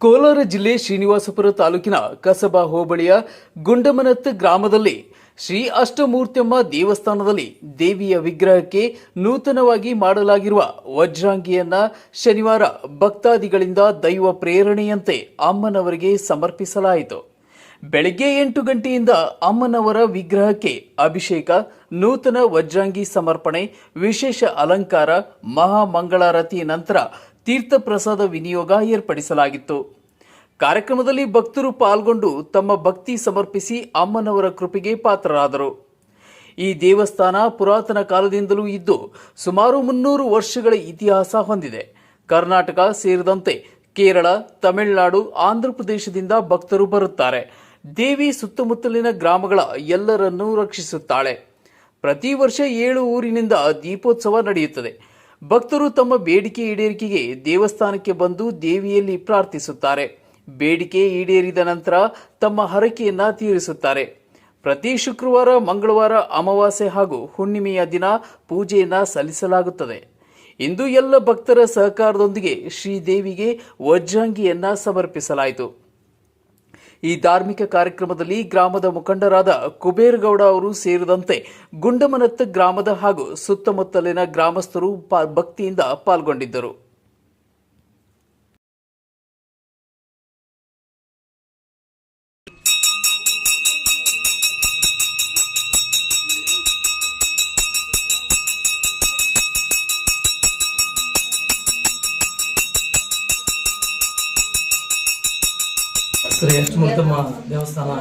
ಕೋಲಾರ ಜಿಲ್ಲೆ ಶ್ರೀನಿವಾಸಪುರ ತಾಲೂಕಿನ ಕಸಬಾ ಹೋಬಳಿಯ ಗುಂಡಮನತ್ ಗ್ರಾಮದಲ್ಲಿ ಶ್ರೀ ಅಷ್ಟಮೂರ್ತಿಯಮ್ಮ ದೇವಸ್ಥಾನದಲ್ಲಿ ದೇವಿಯ ವಿಗ್ರಹಕ್ಕೆ ನೂತನವಾಗಿ ಮಾಡಲಾಗಿರುವ ವಜ್ರಾಂಗಿಯನ್ನ ಶನಿವಾರ ಭಕ್ತಾದಿಗಳಿಂದ ದೈವ ಪ್ರೇರಣೆಯಂತೆ ಅಮ್ಮನವರಿಗೆ ಸಮರ್ಪಿಸಲಾಯಿತು. ಬೆಳಗ್ಗೆ ಎಂಟು ಗಂಟೆಯಿಂದ ಅಮ್ಮನವರ ವಿಗ್ರಹಕ್ಕೆ ಅಭಿಷೇಕ, ನೂತನ ವಜ್ರಾಂಗಿ ಸಮರ್ಪಣೆ, ವಿಶೇಷ ಅಲಂಕಾರ ಮಹಾಮಂಗಳಾರತಿ ನಂತರ ತೀರ್ಥಪ್ರಸಾದ ವಿನಿಯೋಗ ಏರ್ಪಡಿಸಲಾಗಿತ್ತು. ಕಾರ್ಯಕ್ರಮದಲ್ಲಿ ಭಕ್ತರು ಪಾಲ್ಗೊಂಡು ತಮ್ಮ ಭಕ್ತಿ ಸಮರ್ಪಿಸಿ ಅಮ್ಮನವರ ಕೃಪೆಗೆ ಪಾತ್ರರಾದರು. ಈ ದೇವಸ್ಥಾನ ಪುರಾತನ ಕಾಲದಿಂದಲೂ ಇದ್ದು ಸುಮಾರು ಮುನ್ನೂರು ವರ್ಷಗಳ ಇತಿಹಾಸ ಹೊಂದಿದೆ. ಕರ್ನಾಟಕ ಸೇರಿದಂತೆ ಕೇರಳ, ತಮಿಳುನಾಡು ಆಂಧ್ರಪ್ರದೇಶದಿಂದ ಭಕ್ತರು ಬರುತ್ತಾರೆ. ದೇವಿ ಸುತ್ತಮುತ್ತಲಿನ ಗ್ರಾಮಗಳ ಎಲ್ಲರನ್ನೂ ರಕ್ಷಿಸುತ್ತಾಳೆ. ಪ್ರತಿ ವರ್ಷ ಏಳು ಊರಿನಿಂದ ದೀಪೋತ್ಸವ ನಡೆಯುತ್ತದೆ. ಭಕ್ತರು ತಮ್ಮ ಬೇಡಿಕೆ ಈಡೇರಿಕೆಗೆ ದೇವಸ್ಥಾನಕ್ಕೆ ಬಂದು ದೇವಿಯಲ್ಲಿ ಪ್ರಾರ್ಥಿಸುತ್ತಾರೆ. ಬೇಡಿಕೆ ಈಡೇರಿದ ನಂತರ ತಮ್ಮ ಹರಕೆಯನ್ನ ತೀರಿಸುತ್ತಾರೆ. ಪ್ರತಿ ಶುಕ್ರವಾರ, ಮಂಗಳವಾರ, ಅಮಾವಾಸ್ಯೆ ಹಾಗೂ ಹುಣ್ಣಿಮೆಯ ದಿನ ಪೂಜೆಯನ್ನ ಸಲ್ಲಿಸಲಾಗುತ್ತದೆ. ಇಂದು ಎಲ್ಲ ಭಕ್ತರ ಸಹಕಾರದೊಂದಿಗೆ ಶ್ರೀದೇವಿಗೆ ವಜ್ರಾಂಗಿಯನ್ನ ಸಮರ್ಪಿಸಲಾಯಿತು. ಈ ಧಾರ್ಮಿಕ ಕಾರ್ಯಕ್ರಮದಲ್ಲಿ ಗ್ರಾಮದ ಮುಖಂಡರಾದ ಕುಬೇರಗೌಡ ಅವರು ಸೇರಿದಂತೆ ಗುಂಡಮನತ್ತ ಗ್ರಾಮದ ಹಾಗೂ ಸುತ್ತಮುತ್ತಲಿನ ಗ್ರಾಮಸ್ಥರು ಭಕ್ತಿಯಿಂದ ಪಾಲ್ಗೊಂಡಿದ್ದರು. ಶ್ರೀ ಅಷ್ಟಮೂರ್ತಮ್ಮ ದೇವಸ್ಥಾನ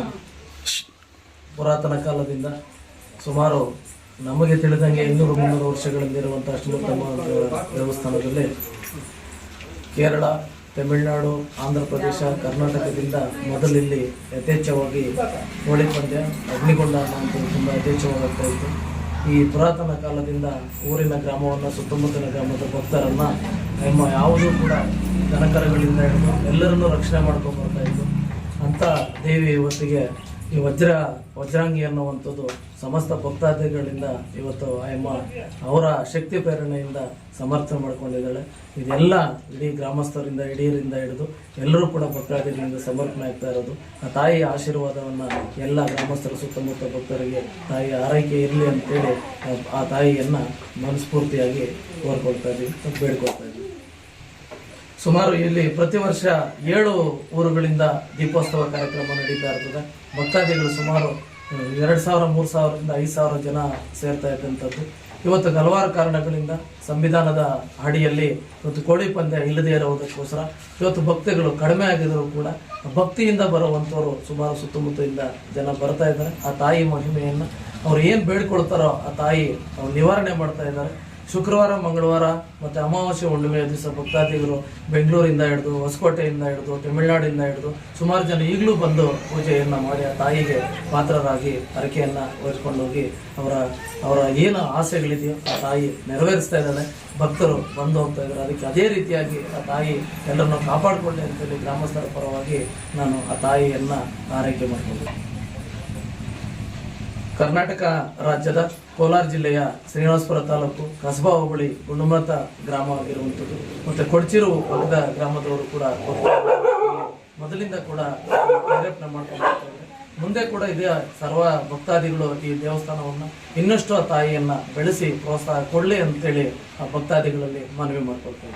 ಪುರಾತನ ಕಾಲದಿಂದ ಸುಮಾರು ನಮಗೆ ತಿಳಿದಂಗೆ ಇನ್ನೂರು ಮುನ್ನೂರು ವರ್ಷಗಳಿಂದಿರುವಂಥ ಅಷ್ಟಮೂರ್ತಮ್ಮ ದೇವ- ದೇವಸ್ಥಾನದಲ್ಲಿ ಕೇರಳ, ತಮಿಳುನಾಡು ಆಂಧ್ರ ಪ್ರದೇಶ ಕರ್ನಾಟಕದಿಂದ ಮೊದಲಿಲ್ಲಿ ಯಥೇಚ್ಛವಾಗಿ ಹೋಳಿ ಪಂದ್ಯ ಅಗ್ನಿಗೊಂಡ ಅಂತ ತುಂಬ ಯಥೇಚ್ಛವಾಗ್ತಾ ಇತ್ತು. ಈ ಪುರಾತನ ಕಾಲದಿಂದ ಊರಿನ ಗ್ರಾಮವನ್ನು, ಸುತ್ತಮುತ್ತಲಿನ ಗ್ರಾಮದ ಭಕ್ತರನ್ನು ನಮ್ಮ ಯಾವುದೂ ಕೂಡ ದನಕರಗಳಿಂದ ಹಿಡಿದು ಎಲ್ಲರನ್ನೂ ರಕ್ಷಣೆ ಮಾಡ್ಕೊಂಡು ಬರ್ತಾ ಅಂತ ದೇವಿ ಇವತ್ತಿಗೆ ಈ ವಜ್ರ, ವಜ್ರಾಂಗಿ ಅನ್ನುವಂಥದ್ದು ಸಮಸ್ತ ಭಕ್ತಾದಿಗಳಿಂದ ಇವತ್ತು ಆಯಮ್ಮ ಅವರ ಶಕ್ತಿ ಪ್ರೇರಣೆಯಿಂದ ಸಮರ್ಥನೆ ಮಾಡ್ಕೊಂಡಿದ್ದಾಳೆ. ಇದೆಲ್ಲ ಇಡೀ ಗ್ರಾಮಸ್ಥರಿಂದ ಇಡೀರಿಂದ ಹಿಡಿದು ಎಲ್ಲರೂ ಕೂಡ ಭಕ್ತಾದಿಗಳಿಂದ ಸಮರ್ಪಣೆ ಆಗ್ತಾ ಇರೋದು. ಆ ತಾಯಿಯ ಆಶೀರ್ವಾದವನ್ನು ಎಲ್ಲ ಗ್ರಾಮಸ್ಥರ, ಸುತ್ತಮುತ್ತ ಭಕ್ತರಿಗೆ ತಾಯಿಯ ಆರೈಕೆ ಇರಲಿ ಅಂತೇಳಿ ಆ- ತಾಯಿಯನ್ನು ಮನಸ್ಫೂರ್ತಿಯಾಗಿ ಕೋರ್ಕೊಳ್ತಾ ಇದ್ದೀವಿ, ಬೇಡ್ಕೊಳ್ತಾ ಸುಮಾರು ಇಲ್ಲಿ ಪ್ರತಿ ವರ್ಷ ಏಳು ಊರುಗಳಿಂದ ದೀಪೋತ್ಸವ ಕಾರ್ಯಕ್ರಮ ನಡೀತಾ ಇರ್ತದೆ. ಭಕ್ತಾದಿಗಳು ಸುಮಾರು ಎರಡು ಸಾವಿರ, ಮೂರು ಸಾವಿರದಿಂದ ಐದು ಸಾವಿರ ಜನ ಸೇರ್ತಾ ಇದ್ದಂಥದ್ದು. ಇವತ್ತು ಹಲವಾರು ಕಾರಣಗಳಿಂದ ಸಂವಿಧಾನದ ಅಡಿಯಲ್ಲಿ ಇವತ್ತು ಕೋಳಿ ಪಂದ್ಯ ಇಲ್ಲದೇ ಇರುವುದಕ್ಕೋಸ್ಕರ ಇವತ್ತು ಭಕ್ತಿಗಳು ಕಡಿಮೆ ಆಗಿದರೂ ಕೂಡ ಭಕ್ತಿಯಿಂದ ಬರುವಂಥವ್ರು ಸುಮಾರು ಸುತ್ತಮುತ್ತಲಿಂದ ಜನ ಬರ್ತಾ ಇದ್ದಾರೆ. ಆ ತಾಯಿ ಮಹಿಮೆಯನ್ನು ಅವ್ರು ಏನು ಬೇಡ್ಕೊಳ್ತಾರೋ ಆ ತಾಯಿ ಅವ್ರು ನಿವಾರಣೆ ಮಾಡ್ತಾ ಇದ್ದಾರೆ. ಶುಕ್ರವಾರ, ಮಂಗಳವಾರ ಮತ್ತು ಅಮಾವಾಸ್ಯ ಹುಣ್ಣಿಮೆಯ ದಿವಸ ಭಕ್ತಾದಿಗಳು ಬೆಂಗಳೂರಿಂದ ಹಿಡಿದು, ಹೊಸಕೋಟೆಯಿಂದ ಹಿಡಿದು, ತಮಿಳುನಾಡಿಂದ ಹಿಡಿದು ಸುಮಾರು ಜನ ಈಗಲೂ ಬಂದು ಪೂಜೆಯನ್ನು ಮಾಡಿ ಆ ತಾಯಿಗೆ ಪಾತ್ರರಾಗಿ ಹರಕೆಯನ್ನು ಹೋಗಿ ಅವರ ಅವರ ಏನು ಆಸೆಗಳಿದೆಯೋ ಆ ತಾಯಿ ನೆರವೇರಿಸ್ತಾ ಇದ್ದಾಳೆ. ಭಕ್ತರು ಬಂದು ಹೋಗ್ತಾ ಇದ್ದಾರೆ. ಅದಕ್ಕೆ ಅದೇ ರೀತಿಯಾಗಿ ಆ ತಾಯಿ ಎಲ್ಲರನ್ನೂ ಕಾಪಾಡಿಕೊಳ್ಳಿ ಅಂತೇಳಿ ಗ್ರಾಮಸ್ಥರ ಪರವಾಗಿ ನಾನು ಆ ತಾಯಿಯನ್ನು ಆರೈಕೆ ಮಾಡಿಕೊಂಡೆ ಕರ್ನಾಟಕ ರಾಜ್ಯದ ಕೋಲಾರ ಜಿಲ್ಲೆಯ ಶ್ರೀನಿವಾಸಪುರ ತಾಲೂಕು ಕಸಬಾ ಹೋಬಳಿ ಗುಂಡುಮತ ಗ್ರಾಮ ಇರುವಂಥದ್ದು. ಮತ್ತು ಕೊಡ್ಚಿರು ಪಕ್ಕದ ಗ್ರಾಮದವರು ಕೂಡ ಮೊದಲಿಂದ ಕೂಡ ಪ್ರೇರೇಪಣೆ ಮಾಡ್ಕೊಂಡು ಮುಂದೆ ಕೂಡ ಇದೇ ಸರ್ವ ಭಕ್ತಾದಿಗಳು ಈ ದೇವಸ್ಥಾನವನ್ನು ಇನ್ನಷ್ಟು ತಾಯಿಯನ್ನ ಬೆಳೆಸಿ ಪ್ರೋತ್ಸಾಹ ಕೊಡಲಿ ಅಂತೇಳಿ ಆ ಭಕ್ತಾದಿಗಳಲ್ಲಿ ಮನವಿ ಮಾಡ್ಕೊಳ್ತಾ